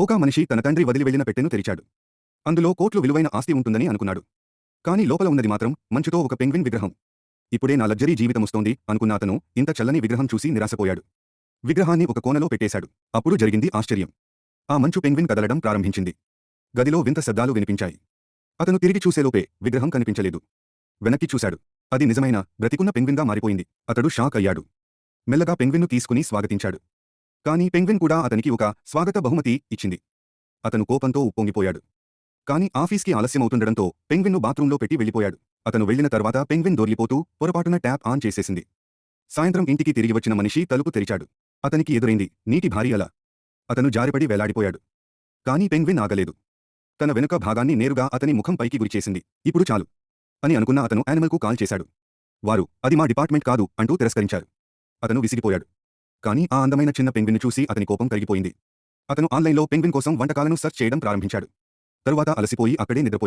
ఒక మనిషి తన తండ్రి వదిలి వెళ్ళిన పెట్టెను తెరిచాడు. అందులో కోట్లు విలువైన ఆస్తి ఉంటుందని అనుకున్నాడు. కాని లోపల ఉన్నది మాత్రం మంచుతో ఒక పెంగ్విన్ విగ్రహం. ఇప్పుడే నా లగ్జరీ జీవితమొస్తోంది అనుకున్న అతను ఇంత చల్లని విగ్రహం చూసి నిరాశపోయాడు. విగ్రహాన్ని ఒక కోనలో పెట్టేశాడు. అప్పుడు జరిగింది ఆశ్చర్యం. ఆ మంచు పెంగ్విన్ కదలడం ప్రారంభించింది. గదిలో వింత శబ్దాలు వినిపించాయి. అతను తిరిగి చూసేలోపే విగ్రహం కనిపించలేదు. వెనక్కి చూశాడు. అది నిజమైన బ్రతికున్న పెంగ్విన్గా మారిపోయింది. అతడు షాక్ అయ్యాడు. మెల్లగా పెంగ్విన్ను తీసుకుని స్వాగతించాడు. కాని పెంగ్విన్ కూడా అతనికి ఒక స్వాగత బహుమతి ఇచ్చింది. అతను కోపంతో ఉప్పొంగిపోయాడు. కాని ఆఫీస్కి ఆలస్యమవుతుండడంతో పెంగ్విన్ను బాత్రూంలో పెట్టి వెళ్ళిపోయాడు. అతను వెళ్ళిన తర్వాత పెంగ్విన్ దొర్లిపోతూ పొరపాటున ట్యాప్ ఆన్ చేసేసింది. సాయంత్రం ఇంటికి తిరిగి వచ్చిన మనిషి తలుపు తెరిచాడు. అతనికి ఎదురైంది నీటి భారీ అల. అతను జారిపడి వేలాడిపోయాడు. కాని పెంగ్విన్ ఆగలేదు. తన వెనుక భాగాన్ని నేరుగా అతని ముఖం పైకి గురిచేసింది ఇప్పుడు చాలు అని అనుకున్న అతను యానిమల్కు కాల్ చేశాడు. వారు అది మా డిపార్ట్మెంట్ కాదు అంటూ తిరస్కరించారు. అతను విసిగిపోయాడు. కానీ ఆ అందమైన చిన్న పెంగ్విన్ను చూసి అతని కోపం కరిగిపోయింది. అతను ఆన్లైన్లో పెంగ్విన్ కోసం వంటకాలను సెర్చ్ చేయడం ప్రారంభించాడు. తరువాత అలసిపోయి అక్కడే నిద్రపోయాడు